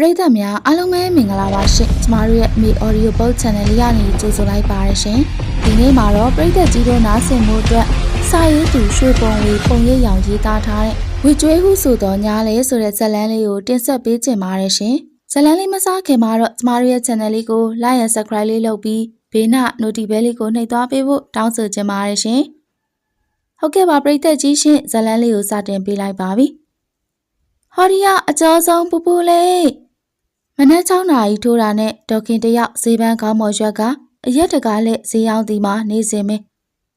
ပရိသတ်များအားလုံးပဲမင်္ဂလာပါရှင်ကျမတို့ရဲ့မေ audio book channel လေးကနေကြိုဆိုလိုက်ပါရရှင်ဒီနေ့မှာတော့ပရိသတ်ကြီးတို့နားဆင်မှုအတွက်စာရေးသူရွှေပုံဝေပုံရိပ်ရောင်ရေးသားထားတဲ့ဝေကျွေးဟုဆိုတော်ညာလေဆိုတဲ့ဇာတ်လမ်းလေးကိုတင်ဆက်ပေးချင်ပါတယ်ရှင်ဇာတ်လမ်းလေးမစားခင်မှာတော့ကျမတို့ရဲ့ channel လေးကို like and subscribe လေးလုပ်ပြီးဘေးနာ notification bell လေးကိုနှိပ်သွားပေးဖို့တောင်းဆိုချင်ပါတယ်ရှင်ဟုတ်ကဲ့ပါပရိသတ်ကြီးရှင်ဇာတ်လမ်းလေးကိုစတင်ပေးလိုက်ပါပြီဟောဒီကအကျော်ဆုံးပူပူလေး မနက်6နာရီထိုးတာနဲ့ဒေါခင်တယောက်ဈေးပန်းကောင်းမော်ရွက်ကအရက်တကားလက်ဈေးရောက်ဒီမှာနေစင်မင်း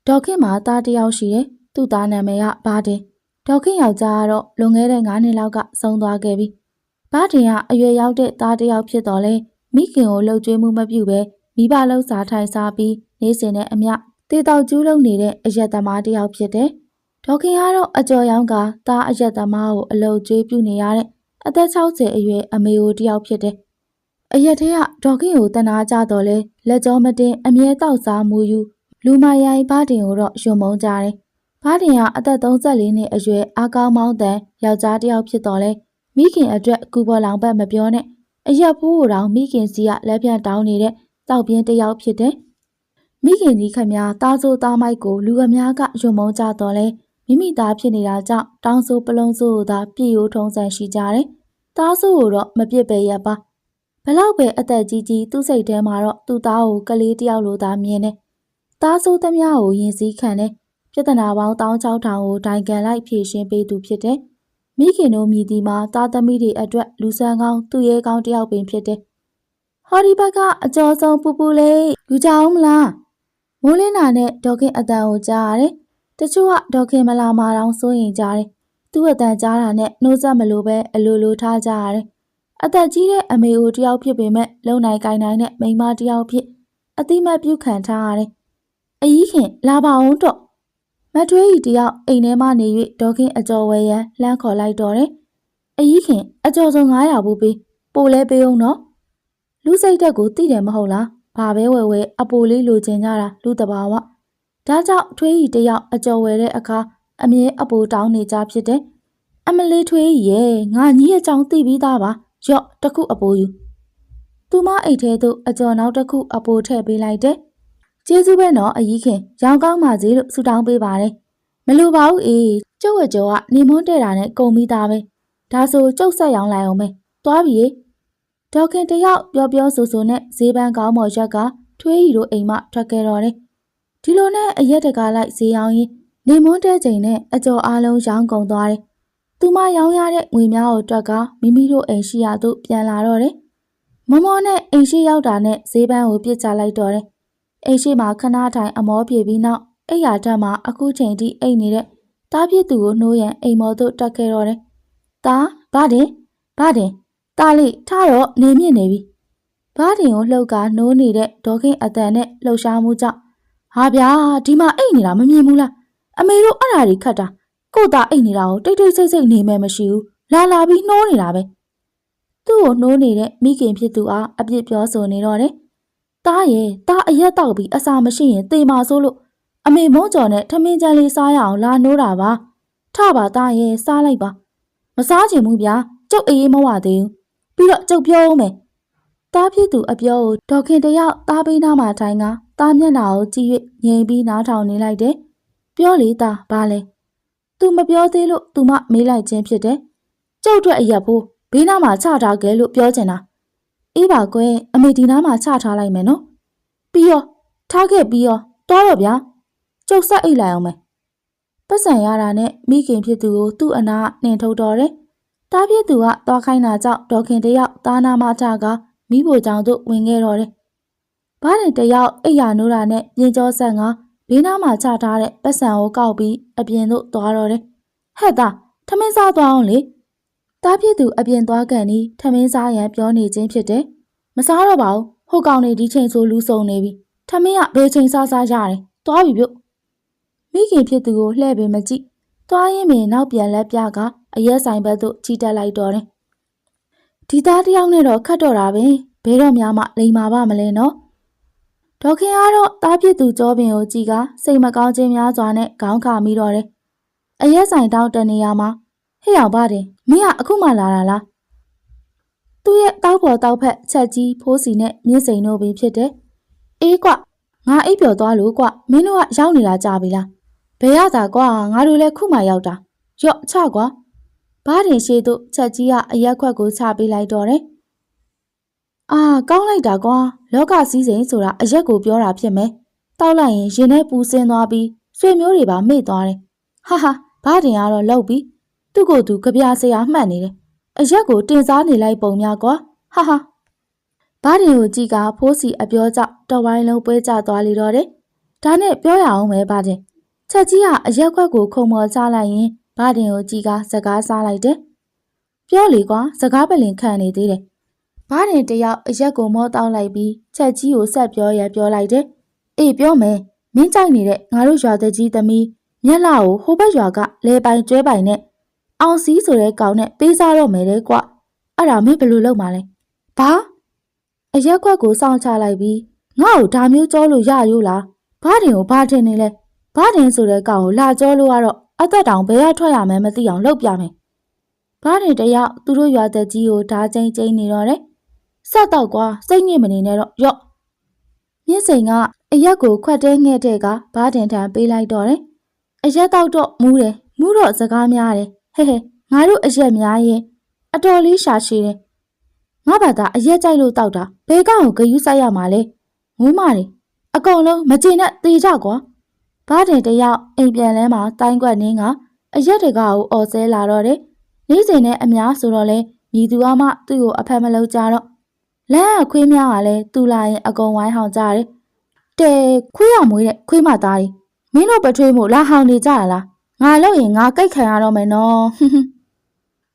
ဒေါခင်မှာသားတယောက်ရှိတယ်သူ့သားနာမည်ကဘာတင်ဒေါခင်ယောက်ျားကတော့လွန်ခဲ့တဲ့9နှစ်လောက်ကဆုံးသွားခဲ့ပြီဘာတင်ကအရွယ်ရောက်တဲ့သားတယောက်ဖြစ်တော်လဲမိခင်ကိုလှုပ်ကြွေးမှုမပြုဘဲမိဘလှုပ်စားထိုင်စားပြီးနေစင်တဲ့အမျှတေတောက်ကျူးလုံနေတဲ့အရက်သမားတယောက်ဖြစ်တယ်ဒေါခင်ကတော့အကျော်ရောင်းကသားအရက်သမားကိုအလုတ်ကျွေးပြုနေရတဲ့ အသက်60အရွယ်အမေကိုတယောက်ဖြစ်တယ်။အရက်ထဲကဒေါ်ခင်ကိုတနာကြတော့လဲလက်ကြောမတင်အမြဲတောက်စားမှုယူလူမရိုင်ဘာတင်ကိုတော့ယွံမုံကြတယ်။ဘာတင်ကအသက်34နှစ်အရွယ်အာကောင်းမောင်းတန်ယောက်ျားတယောက်ဖြစ်တော့လဲမိခင်အတွက်ကူပေါ်လောင်ဘက်မပြောနဲ့အရက်ဖိုးကိုတောင်မိခင်စီကလက်ပြန်တောင်းနေတဲ့တောက်ပြင်းတယောက်ဖြစ်တယ်။မိခင်ကြီးခမသားဆိုးသားမိုက်ကိုလူအများကယွံမုံကြတော့လဲ မိမိသားဖြစ်နေတာကြောင့်တောင်းဆိုးပလုံးဆိုးကိုသာပြည့်ရိုးထုံးစံရှိကြတယ်။သားဆိုးကိုတော့မပြစ်ပဲရပါဘလောက်ပဲအသက်ကြီးကြီးသူ့စိတ်ထဲမှာတော့သူ့သားကိုကလေးတယောက်လိုသာမြင်တယ်။သားဆိုးသမျှကိုယင်စည်းခံတယ်။ပြဿနာပေါင်း16000ကိုတိုင်ကန်လိုက်ဖြေရှင်းပေးသူဖြစ်တယ်။မိခင်တို့မြည်ဒီမှာသားသမီးတွေအတွက်လူဆန်းကောင်းသူ့ရဲကောင်းတယောက်ပင်ဖြစ်တယ်။ဟောဒီဘက်ကအကျော်ဆုံးပူပူလေးလူကြအောင်မလား။မိုးလင်းတာနဲ့ဒေါခင်အတန်ကိုကြားရတယ်။ တချို့ကဒေါခင်မလာမာတော့စိုးရင်ကြားတယ်။သူ့အတန်ကြားတာနဲ့နှိုးဆက်မလို့ပဲအလိုလိုထားကြရတယ်။အသက်ကြီးတဲ့အမေအိုတယောက်ဖြစ်ပေမဲ့လုံနိုင်ကိုင်းနိုင်တဲ့မိန်းမတယောက်ဖြစ်အတိမတ်ပြုခံထားရတယ်။အကြီးခင်လာပါအောင်တော့မထွေးကြီးတယောက်အိမ်ထဲမှနေ၍ဒေါခင်အကျော်ဝဲရန်လှမ်းခေါ်လိုက်တော့တယ်။အကြီးခင်အကျော်စုံ900ဘူးပေးပို့လဲပေးအောင်နော်။လူစိတ်တက်ကိုသိတယ်မဟုတ်လား။ဘာပဲဝဲဝဲအပိုလေးလိုချင်ကြတာလူတဘာဝ။ ဒါကြောင့်ထွေးကြီးတယောက်အကျော်ဝဲတဲ့အခါအမြဲအပိုတောင်းနေကြဖြစ်တယ်။အမလေးထွေးကြီးရဲ့ငါညီအကြောင်းသိပြီးသားပါ။ရော့တခုအပိုယူ။သူမအိတ်ထဲသို့အကျော်နောက်တစ်ခုအပိုထည့်ပေးလိုက်တယ်။ကျေးဇူးပဲနော်အကြီးခင်ရောင်ကောင်းပါစေလို့ဆုတောင်းပေးပါတယ်။မလိုပါဘူးအေးကျုပ်ဝကြောကနေမွန်းတဲ့တာနဲ့ကုံပြီးသားပဲ။ဒါဆိုကျုပ်ဆက်ရောင်းလိုက်အောင်မယ်။သွားပြီ။ဒေါခင်တယောက်ပြောပြောဆိုဆိုနဲ့ဈေးပန်းကောင်းမော်ရက်ကထွေးရီတို့အိမ်မှထွက်ခဲ့တော့တယ်။ ဒီလိုနဲ့အရက်တကားလိုက်ဈေးရောင်းရင်နေမွန်းတဲ့ချိန်နဲ့အကျော်အားလုံးရောင်းကုန်သွားတယ်။သူမရောင်းရတဲ့ငွေများကိုတွက်ကမိမိတို့အိမ်ရှိရာသို့ပြန်လာတော့တယ်။မမောနဲ့အိမ်ရှိရောက်တာနဲ့ဈေးပန်းကိုပြစ်ချလိုက်တော့တယ်။အိမ်ရှိမှာခဏထိုင်အမောပြေပြီးနောက်အိယာထက်မှာအခုချိန်ထိအိတ်နေတဲ့တားပြစ်သူကိုနှိုးရန်အိမ်မော်သို့တက်ခဲ့တော့တယ်။တားဘာတင်ဘာတင်တားလေးထားတော့နေမြင့်နေပြီ။ဘာတင်ကိုလှုပ်ကနှိုးနေတဲ့ဒေါခင်အတန်နဲ့လှုပ်ရှားမှုကြောင့် ဟာဗျာဒီမှာအိတ်နေတာမမြင်ဘူးလား။အမေတို့အဲ့ဓာတွေခတ်တာကို့သားအိတ်နေတာကိုတိတ်တိတ်ဆိတ်ဆိတ်နေမယ်မရှိဘူး။လာလာပြီးနှိုးနေတာပဲ။သူ့ကိုနှိုးနေတဲ့မိခင်ဖြစ်သူအားအပြစ်ပြောဆိုနေတော့တယ်။တားရဲ့တားအရက်တောက်ပြီးအစာမရှိရင်သေမာဆိုးလို့အမေမုံကျော်နဲ့ထမင်းကြမ်းလေးစားရအောင်လာနှိုးတာပါထပါသားရဲ့စားလိုက်ပါမစားချင်ဘူးဗျာကျုပ်အေးမဝသေးဘူးပြီးတော့ကျုပ်ပြောဦးမယ်တားဖြစ်သူအပြောကိုဒေါခင်တယောက်တားပေးနားမှာထိုင်က တားမျက်နှာကိုကြည့်၍ငြိမ်ပြီးနားထောင်နေလိုက်တယ်ပြောလေတာဘာလဲသူမပြောသေးလို့သူမမေးလိုက်ခြင်းဖြစ်တယ်ကျုပ်အတွက်အရက်ဖို့ဘေးနားမှာချထားခဲ့လို့ပြောချင်တာအေးပါကွယ်အမေဒီနားမှာချထားလိုက်မယ်နော်ပြီးရောထားခဲ့ပြီးရောတော်တော့ဗျာကျုပ်ဆက်အိတ်လိုက်အောင်မယ်ပတ်စံရတာနဲ့မိခင်ဖြစ်သူကိုသူ့အနာနှင်ထုတ်တော်တယ်။တားဖြစ်သူကသွားခိုင်းတာကြောင့်ဒေါခင်တယောက်သားနာမထကမိဖို့ကြောင့်သူဝင်ခဲ့တော်တယ်။ ဘားနဲ့တယောက်အိတ်ရနိုးတာနဲ့ပြင်ကျော်ဆန်ကဘေးနားမှာချထားတဲ့ပတ်စံကိုကောက်ပြီးအပြင်သို့သွားတော်တယ်။ဟဲ့သားထမင်းစားသွားအောင်လေ။တားဖြစ်သူအပြင်သွားကန်ပြီးထမင်းစားရန်ပြောနေခြင်းဖြစ်တယ်။မစားတော့ပါဘူး။ဟိုကောင်နေဒီချိန်ဆိုလူစုံနေပြီ။ထမင်းကဘယ်ချိန်စားစားရတယ်။သွားပြီပြုတ်မိခင်ဖြစ်သူကိုလှည့်ပင်မကြည့်သွားရင်းပင်နောက်ပြန်လက်ပြကအရက်ဆိုင်ဘက်သို့ချီတက်လိုက်တော့တယ်ဒီသားတယောက်နဲ့တော့ခတ်တော့တာပဲဘဲတော့များမှလိန်မာပါမလဲနော် ဒေါခင်ကတော့တားဖြစ်သူကြောပင်ကိုကြည့်ကစိတ်မကောင်းခြင်းများစွာနဲ့ခေါင်းခါမိတော့တယ်အရက်ဆိုင်တောင်းတနေရမှာဟဲ့အောင်ပါတယ်မင်းကအခုမှလာတာလားသူ့ရဲ့တောက်ပေါ်တောက်ဖက်ချက်ကြီးဖိုးစီနဲ့မြင့်စိန်တို့ပဲဖြစ်တယ်။အေးကွငါအိပ်ပျော်သွားလို့ကွမင်းတို့ကရောက်နေတာကြပြီလား။ဘယ်ရတာကွာငါတို့လည်းခုမှရောက်တာ။ရော့ချကွာ။ဘားတင်ရှိတို့ချက်ကြီးကအရက်ခွက်ကိုချပေးလိုက်တော့တယ်။အာကောင်းလိုက်တာကွာ လောကစည်းစိမ်ဆိုတာအရက်ကိုပြောတာဖြစ်မယ်။တောက်လိုက်ရင်ရင်ထဲပူစင်းသွားပြီးဆွေမျိုးတွေပါမေ့သွားတယ်။ဟာဟာဘားတင်ကတော့လောက်ပြီ။သူ့ကိုယ်သူကြပြစရာမှတ်နေတယ်။အရက်ကိုတင်စားနေလိုက်ပုံများကွာ။ဟာဟာဘားတင်ကိုကြည့်ကဖိုးစီအပြောကြောင့်တော်ဝိုင်းလုံးပွဲကျသွားလေတော့တယ်။ဒါနဲ့ပြောရအောင်ပဲဘားတင်။ချက်ကြီးကအရက်ခွက်ကိုခုံမော်ချလိုက်ရင်ဘားတင်ကိုကြည့်ကစကားစားလိုက်တယ်။ပြောလေကွာစကားပလင်ခံနေသေးတယ်။ ဘားတင်တယောက်အရက်ကိုမောတောက်လိုက်ပြီးချက်ကြီးကိုဆက်ပြောရပြောလိုက်တယ်။အေးပြောမယ်မင်းကြိုက်နေတဲ့ငါတို့ရွာသက်ကြီးသမီးမျက်လာကိုဟိုဘက်ရွာကလဲပိုင်ကျွဲပိုင်နဲ့အောင်စီးဆိုတဲ့ကောင်နဲ့ပေးစားတော့မယ်လေကွအဲ့ဒါမင်းဘယ်လိုလုပ်မှာလဲဘာအရက်ခွက်ကိုစောင့်ချလိုက်ပြီးငါ့ကိုဒါမျိုးကြောလို့ရရိုးလားဘာတင်ကိုဘာတင်နေလဲဘာတင်ဆိုတဲ့ကောင်ကိုလာကြောလို့ကတော့အသက်တောင်ဘယ်ရထွက်ရမယ်မသိအောင်လုပ်ပြမယ်ဘာတင်တယောက်သူတို့ရွာသက်ကြီးကိုဓာချင်းချင်းနေတော့တယ် ဆက်တော့ကွာစိတ်ညစ်မနေနဲ့တော့ရော့မြင့်စိန်ကအရက်ကိုခွက်တဲငှဲ့တဲ့ကဘာတင်ထံပေးလိုက်တော့တယ်အရက်တော့တော့မူးတယ်မူးတော့စကားများတယ်ဟဲ့ဟဲ့ငါတို့အရက်များရင်အတော်လေးရှာရှည်တယ်ငါဘာသာအရက်ကြိုက်လို့တောက်တာဘဲကောင်ကိုဂယုစိုက်ရမှာလဲငိုးမတယ်အကုန်လုံးမကျင်နဲ့တေကြကွာဘာတင်တယောက်အိမ်ပြန်လဲမှာတိုင်းကွက်နင်းကအရက်တကာကိုအော်ဆဲလာတော့တယ်နေ့စဉ်နဲ့အများဆိုတော့လဲညီသူအမသူ့ကိုအဖက်မလုပ်ကြတော့ လမ်းကခွေးများကလည်းသူ့လာရင်အကုန်ဝိုင်းဟောင်ကြတယ်တဲခွေးရမွေးတဲ့ခွေးမသားတွေမင်းတို့ပထွေးမို့လာဟောင်နေကြရလားငါလို့ရင်ငါကြိတ်ခံရတော့မယ်နော်ဟွန်းဟွန်း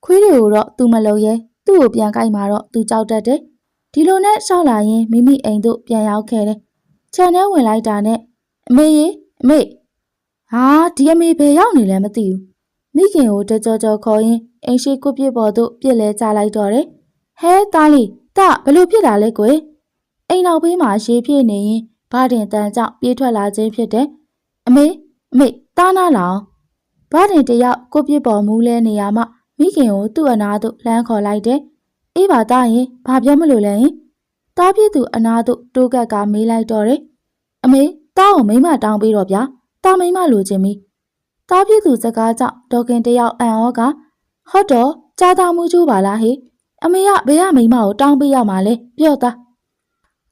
ခွေးတွေကိုတော့ तू မလုံရဲသူ့ကိုပြန်ကြိုက်မှာတော့ तू ကြောက်တတ်တယ်ဒီလိုနဲ့ရှောက်လာရင်မိမိအိမ်တို့ပြန်ရောက်ခဲ့တယ်ခြံထဲဝင်လိုက်တာနဲ့အမေရေအမေဟာဒီအမေဘယ်ရောက်နေလဲမသိဘူးမိခင်ကိုတကြောကြောခေါ်ရင်အိမ်ရှိကုပြစ်ပေါ်သို့ပြစ်လဲချလိုက်တော့တယ်ဟဲသားလေး တဘလို့ဖြစ်တာလဲကွယ်အိမ်နောက်ဘေးမှာရေပြည့်နေရင်ဘာတင်တန်ကြောင့်ပြေးထွက်လာခြင်းဖြစ်တယ်အမေအမေတားနာလောင်ဘာတင်တယောက်ကိုပြစ်ပေါ်မူးလဲနေရမှမိခင်ကိုသူ့အနာသို့လှမ်းခေါ်လိုက်တယ်အေးပါသားရင်ဘာပြောမလို့လဲရင်တားပြစ်သူအနာသို့တိုးကက်ကမေးလိုက်တော့တယ်အမေတားကိုမိမတောင်းပေးတော့ဗျာတားမိမလိုချင်ပြီတားပြစ်သူစကားကြောင့်ဒေါခင်တယောက်အံ့ဩကဟော့တော့ကြားသားမှုချိုးပါလားဟေ့ အမေကဘယ်ရမိမကိုတောင်းပေးရမှာလဲပြော့သား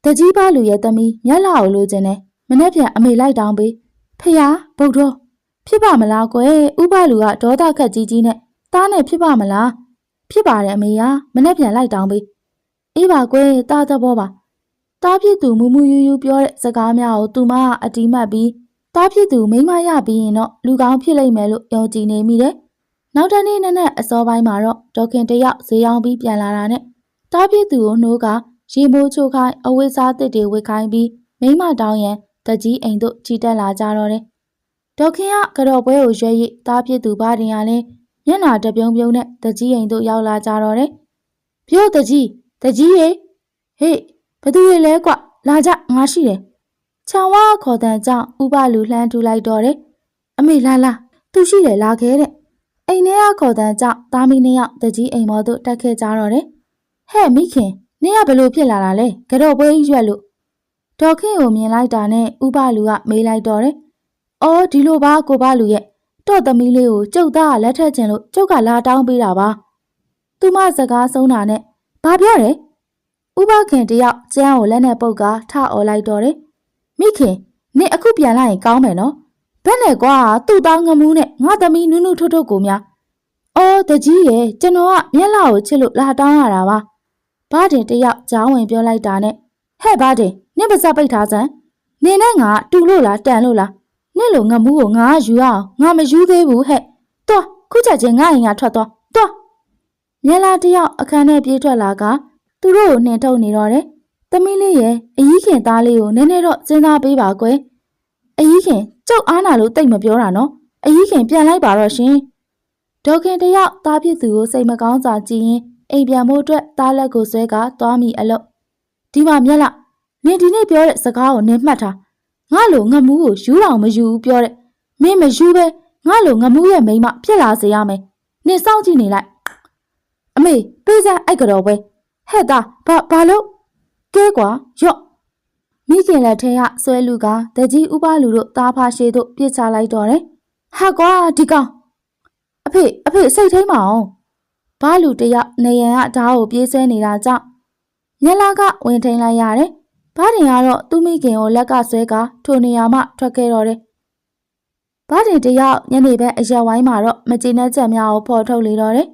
တကြီးပါလူရဲ့သမီးမျက်လာကိုလိုချင်တယ်မနေ့ပြန်အမေလိုက်တောင်းပေးဖះဗုဒ္ဓဖြစ်ပါမလားကွယ်ဥပလူကဒေါသခက်ကြီးကြီးနဲ့တားနဲ့ဖြစ်ပါမလားဖြစ်ပါတယ်အမေကမနေ့ပြန်လိုက်တောင်းပေးအေးပါကွယ်တားသဘောပါတားဖြစ်သူမူမူယူယူပြောတဲ့စကားများကိုသူမကအတီးမှတ်ပြီးတားဖြစ်သူမိမရပြီးရင်တော့လူကောင်းဖြစ်လိမ့်မယ်လို့ယုံကြည်နေမိတယ် နောက်တနေ့နဲ့နဲ့အစောပိုင်းမှာတော့ဒေါခင်တယောက်ဈေးရောက်ပြီးပြန်လာတာနဲ့တားပြည့်သူကိုနှိုးကရေမိုးချိုးခိုင်းအဝိစားတစ်တွေဝစ်ခိုင်းပြီးမိမတောင်းရန်တကြီးအိမ်တို့ချီတက်လာကြတော့တယ်။ဒေါခင်ကကြော်ပွဲကိုရွေးရိတားပြည့်သူဘာတင်ရလဲမျက်နာတပြုံပြုံနဲ့တကြီးအိမ်တို့ရောက်လာကြတော့တယ်။ပြောတကြီးတကြီးရေဟေးဘသူရေလဲကွလာကြငါရှိတယ်။ချောင်ဝါခေါ်တဲ့ကြောင့်ဥပလူလှမ်းထူလိုက်တော့တယ်။အမေလာလာသူရှိတယ်လာခဲ့တဲ့။ အိမ်ထဲကခေါ်တဲ့ကြောင့်သားမီးနှစ်ယောက်တကြီးအိမ်ပေါ်သို့တက်ခဲ့ကြတော့တယ်။ဟဲ့မိခင်နင်ကဘလို့ဖြစ်လာတာလဲကြော်ပွဲကြီးရွက်လို့ဒေါ်ခင်ကိုမြင်လိုက်တာနဲ့ဥပလူကမေးလိုက်တော့တယ်။အော်ဒီလိုပါကိုပါလူရဲ့တော့သမီးလေးကိုကျုပ်သားကလက်ထက်ချင်လို့ကျုပ်ကလာတောင်းပေးတာပါ။သူမစကားဆုံးတာနဲ့ဘာပြောတယ်။ဥပခင်တယောက်ကျန်းကိုလက်နဲ့ပုတ်ကထអော်လိုက်တော့တယ်။မိခင်နင်အခုပြန်လာရင်ကောင်းမယ်နော်။ ဘယ်နဲ့ကွာသူ့သားငမူးနဲ့ငါသမီးနုနုထွတ်ထွတ်ကိုများ။အော်တကြီးရဲ့ကျွန်တော်ကမျက်လာကိုချစ်လို့လာတောင်းရတာပါ။ဘာတင်တယောက်ကြောင်းဝင်ပြောလိုက်တာနဲ့ဟဲ့ဘာတင်နင့်ပါစပ်ပိတ်ထားစမ်းနင်နဲ့ငါတူလို့လားတန်လို့လားနင့်လိုငမူးကိုငါယူအောင်ငါမယူသေးဘူးဟဲ့တွားခုချက်ချင်းငါ့အိမ်ကထွက်သွားတွားမြက်လာတယောက်အခန်းထဲပြေးထွက်လာကသူတို့ကိုနှင်ထုတ်နေတော့တယ်သမီးလေးရဲ့အကြီးခင်သားလေးကိုနည်းနည်းတော့စဉ်းစားပေးပါကွယ်အကြီးခင် ကျုပ်အားနာလို့တိတ်မပြောတာနော်အကြီးခင်ပြန်လိုက်ပါတော့ရှင်ဒေါခင်တယောက်သားဖြစ်သူကိုစိတ်မကောင်းစွာကြည်ရင်အိမ်ပြန်ဖို့အတွက်သားလက်ကိုဆွဲကသွားမိအလို့ဒီမှာမြက်လာနင်ဒီနေ့ပြောတဲ့စကားကိုနင်မှတ်ထားငါလိုငမူးကိုယူတော်မယူဘူးပြောတဲ့မင်းမယူပဲငါလိုငမူးရဲ့မိန်းမဖြစ်လာစေရမယ်နင်စောင့်ကြည့်နေလိုက်အမေပေးစားအိုက်ကြော်ပဲဟဲ့သားဘာဘာလို့ကဲကွာရော့ မိခင်လက်ထဲကဆွဲလူကတကြီးဥပလူတို့တားဖာရှိတို့ပြစ်ချလိုက်တော့တယ်ဟာကွာဒီကောင်အဖေအဖေစိတ်ထိမ့်မအောင်ဘာလူတယောက်နေရန်ကဓာတ်ကိုပြေးဆွဲနေတာကြောင့်ညလာကဝင်ထိန်လိုက်ရတယ်ဘာတင်ကတော့သူ့မိခင်ကိုလက်ကဆွဲကထိုနေရာမှထွက်ခဲ့တော့တယ်ဘာတင်တယောက်ညနေဘက်အရက်ဝိုင်းမှာတော့မကျေနပ်ချက်များကိုဖော်ထုတ်လေတော့တယ်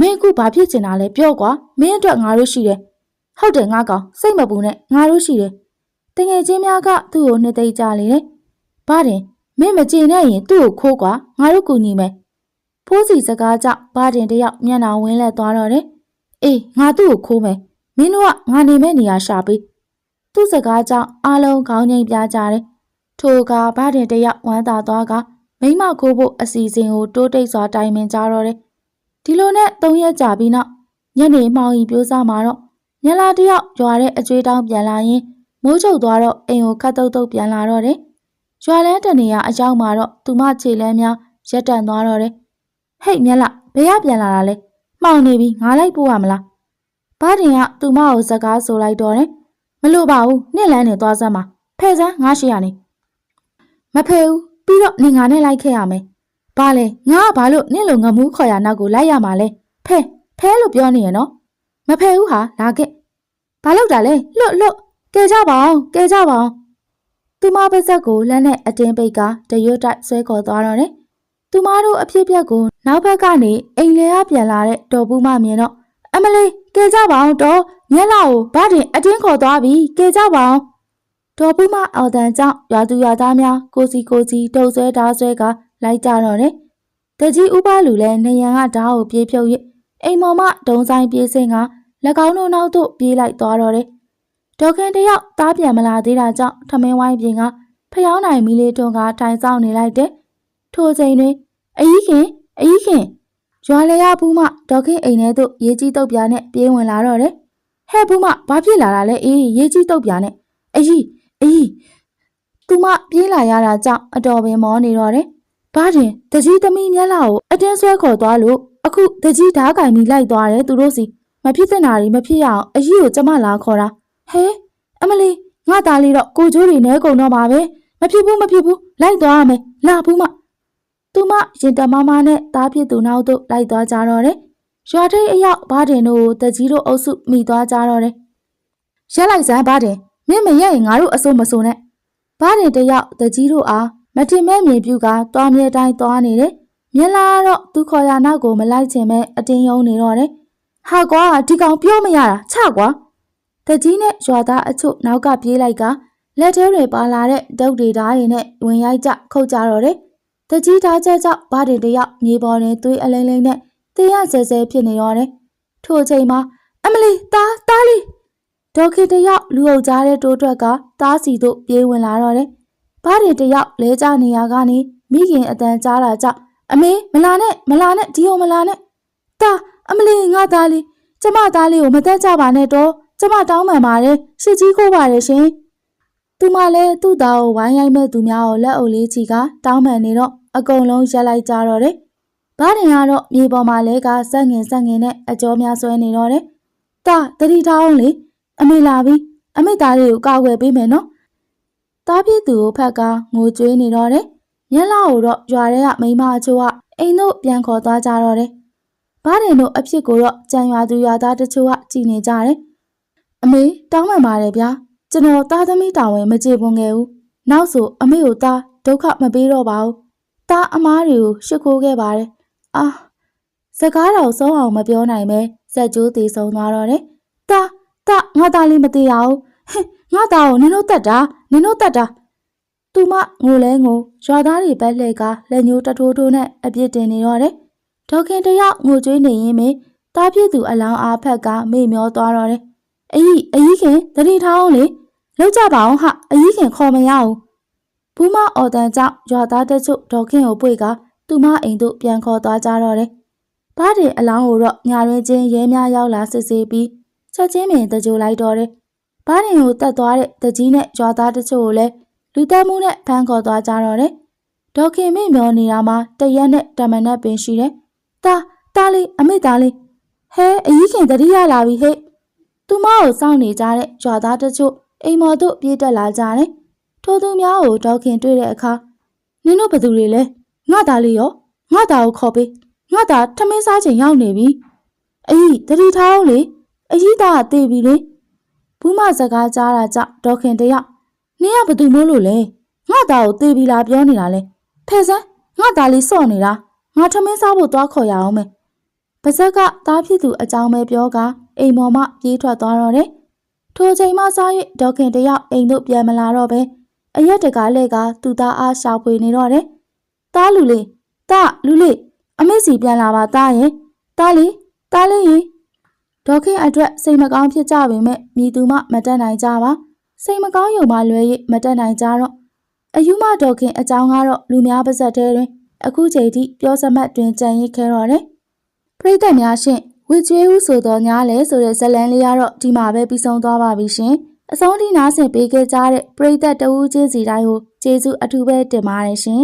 မင်းအခုဘာဖြစ်ချင်တာလဲပြောကွာမင်းအတွက်ငါတို့ရှိတယ်ဟုတ်တယ်ငါကောင်စိတ်မပူနဲ့ငါတို့ရှိတယ်တ ငယ်ချင်းများကသူ့ကိုနှစ်သိမ့်ကြလေတယ်ဘာတင်မင်းမကျေနပ်ရင်သူ့ကိုခိုးကွာငါတို့ကူညီမယ်ဖိုးစီစကားကြောင့်ဘာတင်တယောက်မျက်နှာဝင်းလက်သွားတော့တယ်အေးငါသူ့ကိုခိုးမယ်မင်းတို့ကငါနေမဲ့နေရာရှာပေးသူ့စကားကြောင့်အားလုံးခေါင်းငိမ့်ပြကြတယ်ထိုကဘာတင်တယောက်ဝမ်းသာသွားကမိမခိုးဖို့အစီအစဉ်ကိုတိုးတိတ်စွာတိုင်ပင်ကြတော့တယ်ဒီလိုနဲ့၃ရက်ကြာပြီးနောက်ညနေမှောင်ရီပြိုးစားမှာတော့ညလာတယောက်ရွာတဲ့အကျွေးတောင်းပြန်လာရင် မိုးချုပ်သွားတော့အိမ်ကိုခတ်တုတ်တုတ်ပြန်လာတော့တယ်ရွာလန်းတနေရအရောက်မှာတော့သူမခြေလမ်းများရက်တန့်သွားတော့တယ်ဟိတ်မြက်လာဘယ်ရပြန်လာတာလဲမှောင်နေပြီငါလိုက်ပို့ရမလားဘာတင်ကသူမကိုစကားဆိုလိုက်တော့တယ်မလို့ပါဘူးနှစ်လန်းနေသွားစမ်းပါဖဲစမ်းငါရှိရနေမဖဲဘူးပြီးတော့နေငါနဲ့လိုက်ခဲ့ရမယ်ဘာလဲငါကဘာလို့နင့်လိုငမူးခေါ်ရနောက်ကိုလိုက်ရမှာလဲဖဲဖဲလို့ပြောနေရနော်မဖဲဘူးဟာလာခဲ့ဘာလို့တာလဲလွတ်လွတ် ကဲကြပါအောင်ကဲကြပါအောင်သူမပါဇက်ကိုလက်နဲ့အတင်းပိတ်ကတရွတ်တိုက်ဆွဲခေါ်သွားတော့တယ်သူမတို့အဖြစ်ပြက်ကိုနောက်ဘက်ကနေအိမ်လေကပြန်လာတဲ့တော်ဘူးမမြင်တော့အမလေးကဲကြပါအောင်တော်မျက်လာကိုဘာတင်အတင်းခေါ်သွားပြီကဲကြပါအောင်တော်ဘူးမအော်တန်ကြောင့်ရွာသူရွာသားများကိုစီကိုစီတုပ်ဆွဲဓာဆွဲကလိုက်ကြတော့တယ်တကြီးဥပလူလည်းနေရန်ကဓာတ်ကိုပြေးဖြုတ်ရအိမ်မော်မဒုံဆိုင်ပြေးစင်က၎င်းတို့နောက်သို့ပြေးလိုက်သွားတော့တယ် ဒေါခင်တယောက်သားပြန်မလာသေးတာကြောင့်ထမင်းဝိုင်းပြင်ကဖျောင်းနိုင်မီလေးတွန်းကထိုင်ဆောင်နေလိုက်တယ်ထိုချိန်တွင်အကြီးခင်အကြီးခင်ရွာလေရဘူးမဒေါခင်အိမ်ထဲသို့ရေးကြီးတုတ်ပြားနဲ့ပြေးဝင်လာတော့တယ်ဟဲ့ဘူးမဘာဖြစ်လာတာလဲအေးရေးကြီးတုတ်ပြားနဲ့အကြီးအကြီးသူမပြေးလာရတာကြောင့်အတော်ပင်မောနေတော့တယ်ဘာတင်တကြီးသမီးမျက်လာကိုအတင်းဆွဲခေါ်သွားလို့အခုတကြီးဓားကင်ပြီးလိုက်သွားတယ်သူတို့စီမဖြစ်တဲ့နာတွေမဖြစ်ရအောင်အကြီးကိုကျမလာခေါ်တာ ဟဲအမလီငါသားလေးတော့ကိုကျိုးတွေနဲကုန်တော့ပါပဲမဖြစ်ဘူးမဖြစ်ဘူးလိုက်သွားရမယ်လာဘူးမသူမရင်တမမနဲ့တားဖြစ်သူနောက်သို့လိုက်သွားကြတော့တယ်ရွာထိပ်အရောက်ဘာတင်တို့ကိုတကြီးတို့အုပ်စုမိသွားကြတော့တယ်ရက်လိုက်စမ်းဘာတင်မင်းမရက်ရင်ငါတို့အစိုးမစိုးနဲ့ဘာတင်တယောက်တကြီးတို့အားမတင်မဲ့မြေပြူကတွားမြဲတိုင်းတွားနေတယ်မြင်လာတော့သူခေါ်ရနောက်ကိုမလိုက်ချင်မဲ့အတင်းယုံနေတော့တယ်ဟာကွာဒီကောင်ပြောမရတာချကွာ တကြီးနဲ့ရွာသားအချို့နောက်ကပြေးလိုက်ကလက်ထဲတွေပါလာတဲ့ဒုတ်တွေဓာတ်တွေနဲ့ဝင်ရိုက်ကြခုတ်ကြတော့တယ်တကြီးဓာတ်ချက်ကြောင့်ဘာတွေတယောက်မြေပေါ်တွင်သွေးအလိမ့်လိမ့်နဲ့တေးရဆဲဆဲဖြစ်နေတော့တယ်ထို့အချိန်မှာအမလီတားတားလေးဒေါက်ခင်တယောက်လူအုပ်ကြားတဲ့တိုးထွက်ကတားစီတို့ပြေးဝင်လာတော့တယ်ဘာတွေတယောက်လဲကျနေရကနေမိခင်အတန်ကြားတာကြောင့်အမေမလာနဲ့မလာနဲ့ဒီအောင်မလာနဲ့တာအမလီငါသားလေးကျမသားလေးကိုမတက်ကြပါနဲ့တော့ ကျမတောင်းပန်ပါတယ်ရှစ်ကြီးကိုပါတယ်ရှင်သူမလည်းသူ့သားကိုဝိုင်းရိုက်မဲ့သူများကိုလက်အုပ်လေးချီကတောင်းပန်နေတော့အကုန်လုံးရက်လိုက်ကြတော့တယ်ဘားတင်ကတော့မြေပေါ်မှာလဲကစက်ငင်စက်ငင်နဲ့အကြောများဆွဲနေတော့တယ်တာတတိထားအောင်လေအမေလာပြီအမေသားလေးကိုကောက်ွယ်ပေးမယ်နော်တားပြည့်သူကိုဖက်ကငိုကြွေးနေတော့တယ်ညလာကိုတော့ရွာထဲကမိမအချို့ကအိမ်တို့ပြန်ခေါ်သွားကြတော့တယ်ဘားတင်တို့အဖြစ်ကိုတော့ကြံရွာသူရွာသားတချို့ကကြည်နေကြတယ် အမေတောင်းပန်ပါတယ်ဗျာကျွန်တော်သားသမီးတာဝန်မကြေပွန်ခဲ့ဘူးနောက်ဆိုအမေကိုသားဒုက္ခမပေးတော့ပါဘူးသားအမားတွေကိုရှ िख ိုးခဲ့ပါတယ်အာစကားတော်ဆုံးအောင်မပြောနိုင်ပဲစက်ကြိုးသေးဆုံးသွားတော့တယ်သားသားငါသားလေးမသေးရဘူးဟင်ငါသားကိုနင်တို့တတ်တာနင်တို့တတ်တာသူမငိုလဲငိုရွာသားတွေဘက်လှည့်ကလက်ညှိုးတထိုးထိုးနဲ့အပြစ်တင်နေတော့တယ်ဒေါခင်တယောက်ငိုကြွေးနေရင်မေတားပြည့်သူအလောင်းအားဖက်ကမေ့မျောသွားတော့တယ် အကြီးအကြီးခင်တတိထားအောင်လေလောက်ကြပါအောင်ဟာအကြီးခင်ခေါ်မရအောင်ဘူးမအော်တန်ကြောင့်ရွာသားတချို့ဒေါခင်ကိုပွေကသူမအိမ်သို့ပြန်ခေါ်သွားကြတော့တယ်။ဘားတင်အလောင်းကိုတော့ညာရင်းချင်းရဲများရောက်လာစစ်ဆေးပြီးချက်ချင်းပင်တကြိုလိုက်တော့တယ်။ဘားတင်ကိုတတ်သွားတဲ့တကြီးနဲ့ရွာသားတချို့ကိုလည်းလူတက်မှုနဲ့ဖမ်းခေါ်သွားကြတော့တယ်။ဒေါခင်မိမျောနေတာမှာတရက်နဲ့တမန်နဲ့ပင်ရှိတယ်။တာတာလေးအမေသားလေးဟဲအကြီးခင်တတိယလာပြီဟဲ့ သူမကိုစောင့်နေကြတဲ့ကြွာသားတချို့အိမ်မော်တို့ပြေးတက်လာကြတယ်။ထိုသူများကိုဒေါခင်တွေ့တဲ့အခါနင်တို့ဘယ်သူတွေလဲငါသားလေးရောငါသားကိုခေါ်ပေးငါသားထမင်းစားချိန်ရောက်နေပြီ။အေးတတိထားအောင်လေအကြီးသားကတေးပြီလေဘူးမစကားကြားတာကြောင့်ဒေါခင်တယောက်နင်ကဘယ်သူမို့လို့လဲငါသားကိုတေးပြီလားပြောနေတာလဲဖဲစမ်းငါသားလေးစော့နေတာငါထမင်းစားဖို့သွားခေါ်ရအောင်မယ် ပါဇက်ကသားဖြစ်သူအကြောင်းပဲပြောကအိမ်ပေါ်မှပြေးထွက်သွားတော့တယ်။ထိုချိန်မှစား၍ဒေါခင်တယောက်အိမ်တို့ပြန်မလာတော့ပဲအရက်တကားလဲကသူသားအားရှာဖွေနေတော့တယ်။သားလူလေးသားလူလေးအမေစီပြန်လာပါသားရဲ့သားလေးသားလေးရင်ဒေါခင်အတွက်စိတ်မကောင်းဖြစ်ကြပေမဲ့မိသူမမတက်နိုင်ကြပါစိတ်မကောင်းရုံမှလွဲ၍မတက်နိုင်ကြတော့အယူမဒေါခင်အကြောင်းကတော့လူများပါဇက်တဲတွင်အခုချိန်ထိပြောစမတ်တွင်ကြံရစ်ခဲတော့တယ် ပရိသတ်များရှင်ဝေကျွေးဦးဆိုတော်ညားလဲဆိုတဲ့ဇတ်လန်းလေးကတော့ဒီမှာပဲပြီးဆုံးသွားပါပြီရှင်အဆုံးထိနားဆင်ပေးခဲ့ကြတဲ့ပရိသတ်တဦးချင်းစီတိုင်းကိုကျေးဇူးအထူးပဲတင်ပါတယ်ရှင်